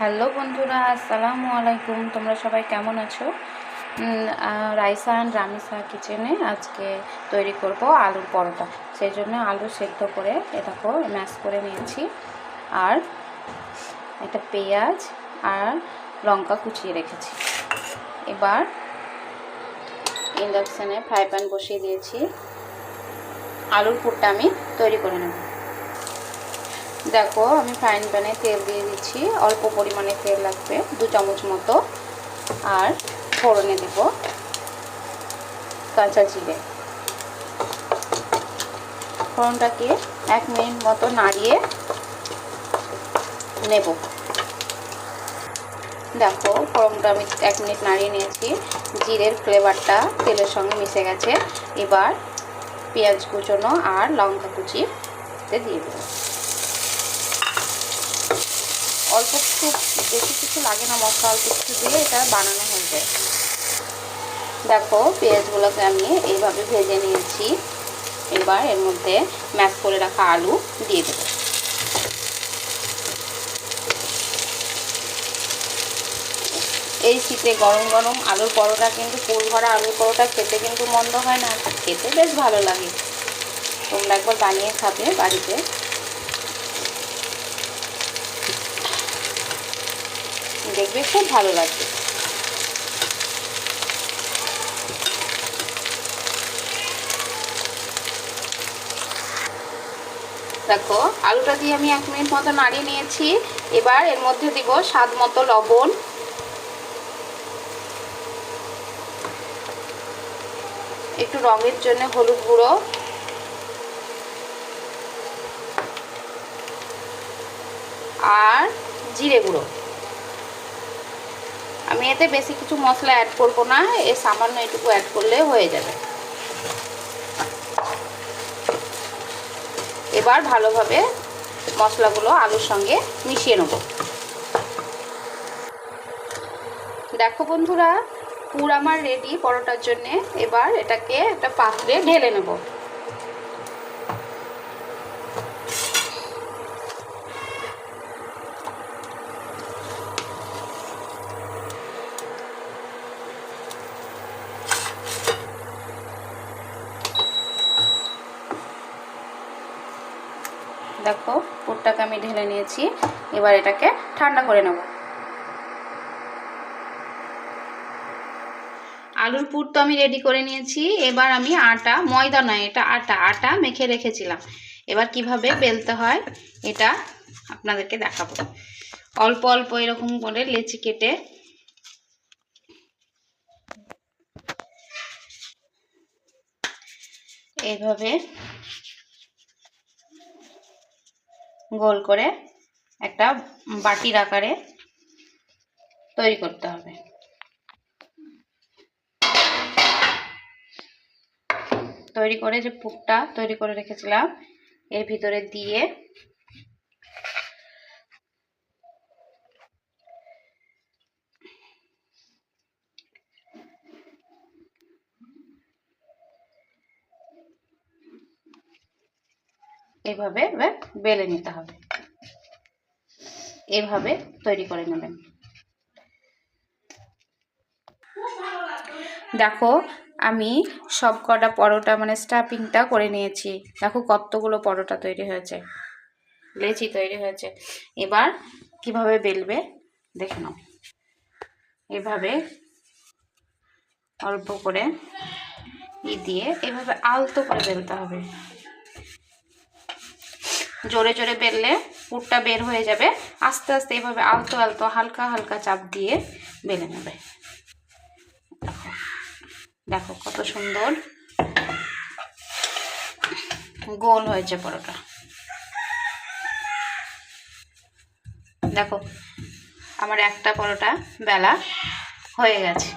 Hello বন্ধুরা আসসালামু আলাইকুম। তোমরা সবাই কেমন আছো? উম, আহ, রাইসা অ্যান্ড রামিসা কিচেনে আজকে তৈরি করব আলুর পরোটা। সেই জন্য আলু সেদ্ধ করে এটাকে ম্যাশ করে নিয়েছি। আর একটা পেঁয়াজ আর লঙ্কা কুচিয়ে রেখেছি। এবার ইন্ডাকশানে ফ্রাই প্যান বসিয়ে দিয়েছি। আলুর পুরটা আমি তৈরি করে নেব। দেখো, আমি ফ্রাইং প্যানে তেল দিয়ে দিচ্ছি। অল্প পরিমাণে তেল লাগবে, দু চামচ মতো। আর ফোড়নে দেব কাঁচা জিরে। ফোড়নটাকে এক মিনিট মতো নাড়িয়ে নেব। দেখো, ফোড়নটা আমি এক মিনিট নাড়িয়ে নিয়েছি। জিরের ফ্লেভারটা তেলের সঙ্গে মিশে গেছে। এবার পেঁয়াজ কুচোনো আর লঙ্কা কুচিতে দিয়ে দেবো। অল্প একটু বেশি কিছু লাগে না, মশলা অল্প কিছু দিয়ে এটা বানানো হয়ে যায়। দেখো, পেঁয়াজগুলোকে আমি এইভাবে ভেজে নিয়েছি। এবার এর মধ্যে ম্যাশ করে রাখা আলু দিয়ে দেবো। এই শীতে গরম গরম আলুর পরোটা কিন্তু, ফুল ভরা আলুর পরোটা খেতে কিন্তু মন্দ হয় না। খেতে বেশ ভালো লাগে। তোমরা একবার বানিয়ে খাবে বাড়িতে। দেখবে খুব ভালো লাগবে। দেখো, আলুটা দিয়ে আমি এক মিনিট মতো নাড়িয়ে নিয়েছি। এবার এর মধ্যে দিব স্বাদ মতো লবণ। একটু রঙের জন্য হলুদ গুঁড়ো। আর জিরে গুঁড়ো। আমি এতে বেশি কিছু মশলা অ্যাড করব না এ সামান্য এটুকু অ্যাড করলে হয়ে যাবে। এবার ভালোভাবে মশলাগুলো আলুর সঙ্গে মিশিয়ে নেব। দেখো বন্ধুরা, পুর আমার রেডি পরোটার জন্যে। এবার এটাকে একটা পাত্রে ঢেলে নেব। দেখো, পুরটাকে আমি ঢেলে নিয়েছি। এবার এটাকে ঠান্ডা করে নেব। আলুর পুর তো আমি রেডি করে নিয়েছি। এবার আমি আটা, ময়দা নয়, এটা আটা আটা মেখে রেখেছিলাম। এবার কীভাবে বেলতে হয়, এটা আপনাদেরকে দেখাবো। অল্প অল্প এরকম করে লেচি কেটে এইভাবে গোল করে একটা বাটির আকারে তৈরি করতে হবে। তৈরি করে যে পুকটা তৈরি করে রেখেছিলাম, এর ভিতরে দিয়ে এভাবে এবার বেলে নিতে হবে। এভাবে তৈরি করে নেবেন। দেখো, আমি সব কটা পরোটা মানে স্টাফিংটা করে নিয়েছি। দেখো কতগুলো পরোটা তৈরি হয়েছে। লেচি তৈরি হয়েছে। এবার কীভাবে বেলবে দেখে নাও। এভাবে অল্প করে ই দিয়ে এভাবে আলতো করে বেলতে হবে। জোরে জোরে বেললে পুরটা বের হয়ে যাবে। আস্তে আস্তে এভাবে আলতো আলতো হালকা হালকা চাপ দিয়ে বেলে নেবে। দেখো কত সুন্দর গোল হয়েছে পরোটা। দেখো, আমার একটা পরোটা বেলা হয়ে গেছে।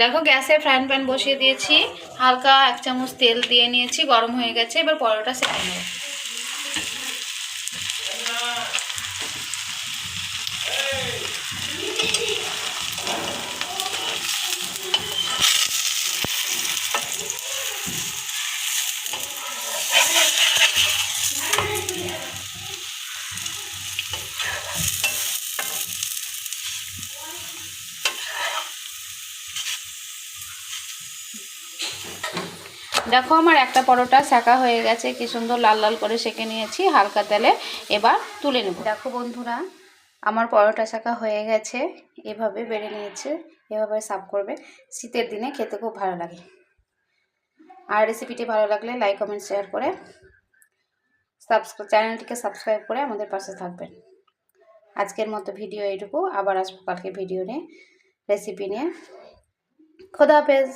দেখো গ্যাসে ফ্রাইং প্যান বসিয়ে দিয়েছি, হালকা এক চামচ তেল দিয়ে নিয়েছি, গরম হয়ে গেছে, এবার পরোটা সেঁকে নেব। দেখো আমার একটা পরোটা সেকা হয়ে গেছে, কি সুন্দর লাল লাল করে সেঁকে নিয়েছি, হালকা তেলে। এবার তুলে নেব। দেখো বন্ধুরা, আমার পরোটা শাকা হয়ে গেছে, এভাবে বেড়ে নিয়েছে, এভাবে সার্ভ করবে। শীতের দিনে খেতে খুব ভালো লাগে। আর রেসিপিটি ভালো লাগলে লাইক কমেন্ট শেয়ার করে সাবস্ক্রাইব চ্যানেলটিকে সাবস্ক্রাইব করে আমাদের পাশে থাকবেন। আজকের মতো ভিডিও এইটুকু, আবার আসব কালকে ভিডিও নিয়ে রেসিপি নিয়ে। খোদা হাফেজ।